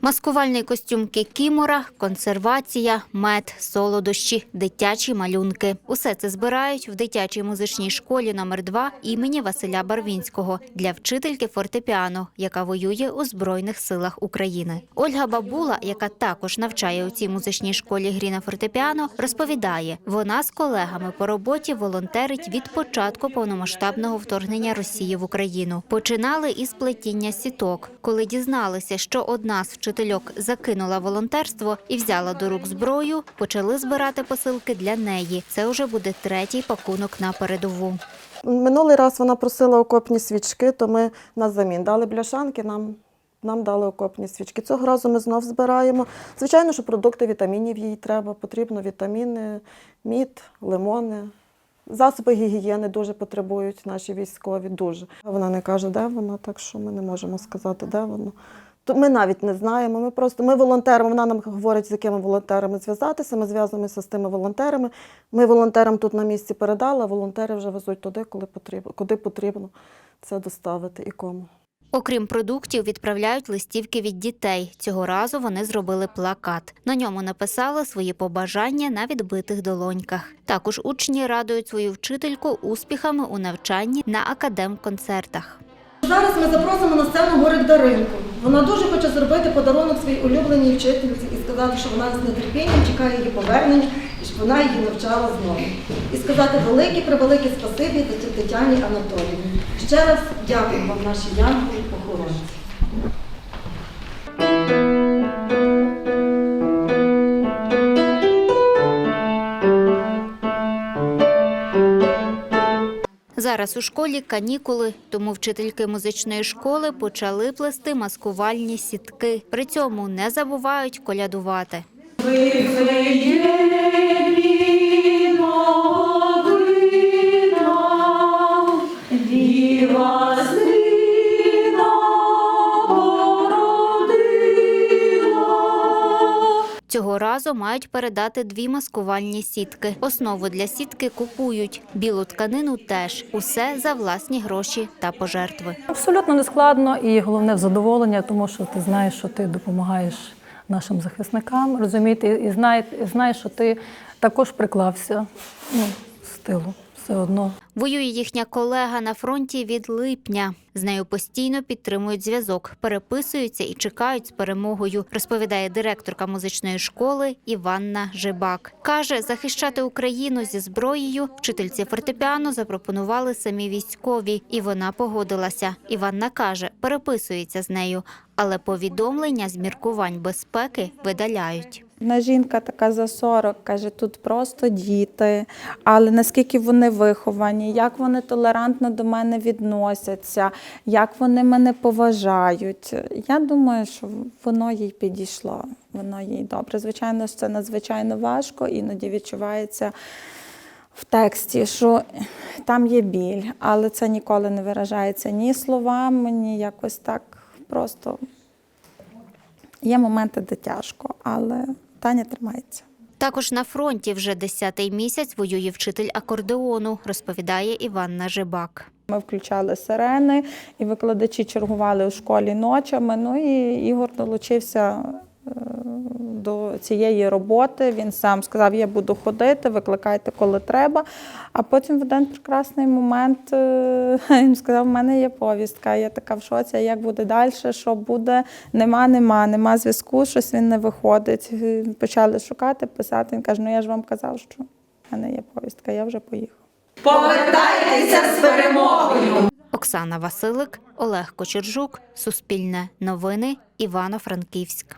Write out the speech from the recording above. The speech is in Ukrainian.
Маскувальний костюм кікімора, консервація, мед, солодощі, дитячі малюнки. Усе це збирають в дитячій музичній школі номер 2 імені Василя Барвінського для вчительки фортепіано, яка воює у Збройних силах України. Ольга Бабула, яка також навчає у цій музичній школі грі на фортепіано, розповідає, вона з колегами по роботі волонтерить від початку повномасштабного вторгнення Росії в Україну. Починали із плетіння сіток. Коли дізналися, що одна з вчительок закинула волонтерство і взяла до рук зброю, почали збирати посилки для неї. Це вже буде третій пакунок на передову. Минулий раз вона просила окопні свічки, то ми на замін дали бляшанки, нам, нам дали окопні свічки. Цього разу ми знов збираємо. Звичайно, що продукти вітамінів їй треба. Потрібно вітаміни, мід, лимони. Засоби гігієни дуже потребують наші військові. Дуже. Вона не каже, де вона, так що ми не можемо сказати, де вона. Ми навіть не знаємо. Ми просто ми волонтерами. Вона нам говорить, з якими волонтерами зв'язатися. Ми зв'язуємося з тими волонтерами. Ми волонтерам тут на місці передали, а волонтери вже везуть туди, коли потрібно, куди потрібно це доставити і кому. Окрім продуктів, відправляють листівки від дітей. Цього разу вони зробили плакат. На ньому написали свої побажання на відбитих долоньках. Також учні радують свою вчительку успіхами у навчанні на академконцертах. Зараз ми запросимо на сцену Горик Даринку. Вона дуже хоче зробити подарунок своїй улюбленій вчительці і сказати, що вона з нетерпінням чекає її повернення і щоб вона її навчала знову. І сказати велике превелике спасибі Тет- Тетяні Анатолії. Ще раз дякую вам, наші янголи охоронці. Зараз у школі канікули, тому вчительки музичної школи почали плести маскувальні сітки. При цьому не забувають колядувати. Цього разу мають передати дві маскувальні сітки. Основу для сітки купують, білу тканину теж. Усе за власні гроші та пожертви. Абсолютно не складно і головне задоволення, тому що ти знаєш, що ти допомагаєш нашим захисникам, розумієте, і знаєш, що ти також приклався ну, з тилу все одно. Воює їхня колега на фронті від липня. З нею постійно підтримують зв'язок, переписуються і чекають з перемогою, розповідає директорка музичної школи Іванна Жибак. Каже, захищати Україну зі зброєю вчительці фортепіано запропонували самі військові, і вона погодилася. Іванна каже, переписується з нею, але повідомлення з міркувань безпеки видаляють. Одна жінка така за 40, каже, тут просто діти, але наскільки вони виховані, як вони толерантно до мене відносяться, як вони мене поважають. Я думаю, що воно їй підійшло, воно їй добре. Звичайно, це надзвичайно важко, іноді відчувається в тексті, що там є біль, але це ніколи не виражається ні словами, ні якось так просто. Є моменти, де тяжко, але Таня тримається. Також на фронті вже десятий місяць воює вчитель акордеону, розповідає Іванна Жибак. Ми включали сирени, і викладачі чергували у школі ночами. Ну і Ігор долучився до цієї роботи. Він сам сказав, я буду ходити, викликайте, коли треба. А потім в один прекрасний момент е, він сказав, в мене є повістка. Я така в шоці, а як буде далі, що буде? Нема, нема, нема зв'язку, щось він не виходить. Почали шукати, писати. Він каже, ну я ж вам казав, що в мене є повістка, я вже поїхав. Повертайтеся з перемогою. Оксана Василик, Олег Кочержук, Суспільне новини, Івано-Франківськ.